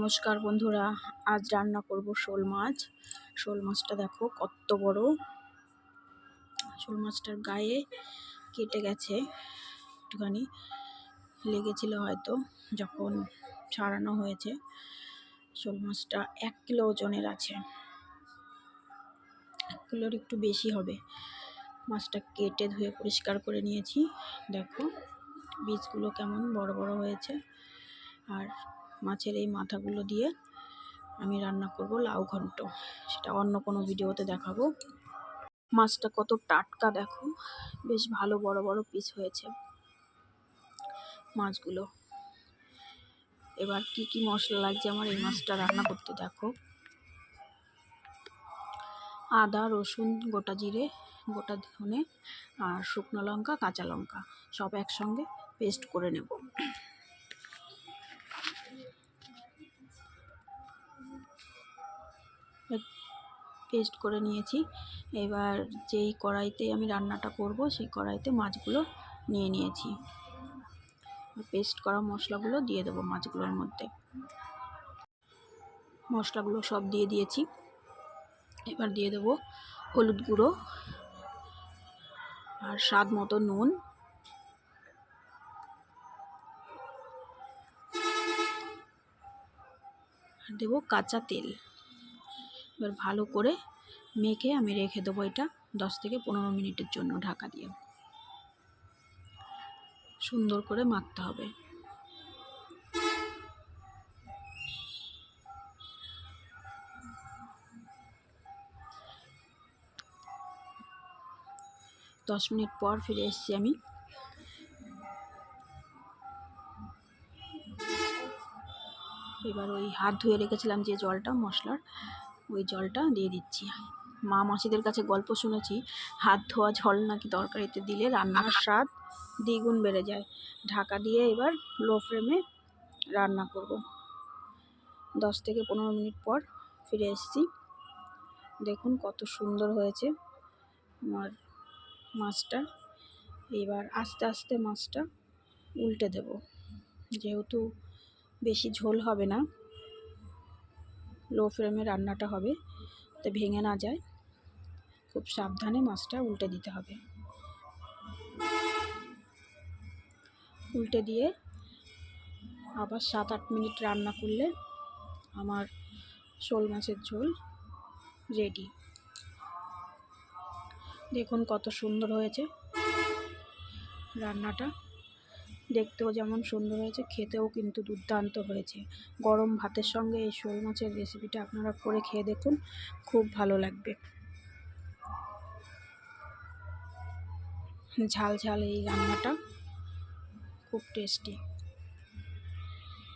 নমস্কার বন্ধুরা, আজ রান্না করব শোল মাছ। শোল মাছটা দেখো কত বড়। শোল মাছটার গায়ে কেটে গেছে, একটুখানি লেগেছিল হয়তো যখন ছাড়ানো হয়েছে। শোল মাছটা এক কিলো ওজনের আছে। এক কিলোর একটু বেশি হবে। মাছটা কেটে ধুয়ে পরিষ্কার করে নিয়েছি। দেখো, বীজগুলো কেমন বড় বড় হয়েছে। আর মাছের এই মাথাগুলো দিয়ে আমি রান্না করব লাউ ঘন্ট। সেটা অন্য কোনো ভিডিওতে দেখাবো। মাছটা কত টাটকা দেখো। বেশ ভালো বড় বড় পিস হয়েছে মাছগুলো। এবার কি কি মশলা লাগছে আমার এই মাছটা রান্না করতে দেখো। আদা, রসুন, গোটা জিরে, গোটা ধনে আর শুকনো লঙ্কা, কাঁচা লঙ্কা সব একসঙ্গে পেস্ট করে নেব। পেস্ট করে নিয়েছি। এবার যেই কড়াইতে আমি রান্নাটা করব, সেই কড়াইতে মাছগুলো নিয়ে নিয়েছি। পেস্ট করা মশলাগুলো দিয়ে দেবো মাছগুলোর মধ্যে। মশলাগুলো সব দিয়ে দিয়েছি। এবার দিয়ে দেবো হলুদ গুঁড়ো আর স্বাদ মতো নুন। আর দেবো কাঁচা তেল। এবার ভালো করে মেখে আমি রেখে দেবো এটা দশ থেকে পনেরো মিনিটের জন্য ঢাকা দিয়ে। সুন্দর করে মাখতে হবে। দশ মিনিট পর ফিরে এসেছি আমি। এবার ওই হাত ধুয়ে রেখেছিলাম যে জলটা মশলার। ওই জলটা দিয়ে দিচ্ছি। মা মাসিদের কাছে গল্প শুনেছি, হাত ধোয়া জল নাকি তরকারিতে দিলে রান্নার স্বাদ দ্বিগুণ বেড়ে যায়। ঢাকা দিয়ে এবার লো ফ্লেমে রান্না করব। দশ থেকে পনেরো মিনিট পর ফিরে এসেছি। দেখুন কত সুন্দর হয়েছে আমার মাছটা। এবার আস্তে আস্তে মাছটা উল্টে দেব। যেহেতু বেশি ঝোল হবে না লো ফ্লেমে রান্নাটা হবে। তো ভেঙে না যায়। খুব সাবধানে মাছটা উল্টে দিতে হবে। উল্টে দিয়ে আবার সাত আট মিনিট রান্না করলে আমার শোল মাছের ঝোল রেডি দেখুন কত সুন্দর হয়েছে রান্নাটা। দেখতেও যেমন সুন্দর হয়েছে, খেতেও কিন্তু দুর্দান্ত হয়েছে। গরম ভাতের সঙ্গে এই শোল মাছের রেসিপিটা আপনারা করে খেয়ে দেখুন, খুব ভালো লাগবে। ঝাল ঝাল এই রান্নাটা, খুব টেস্টি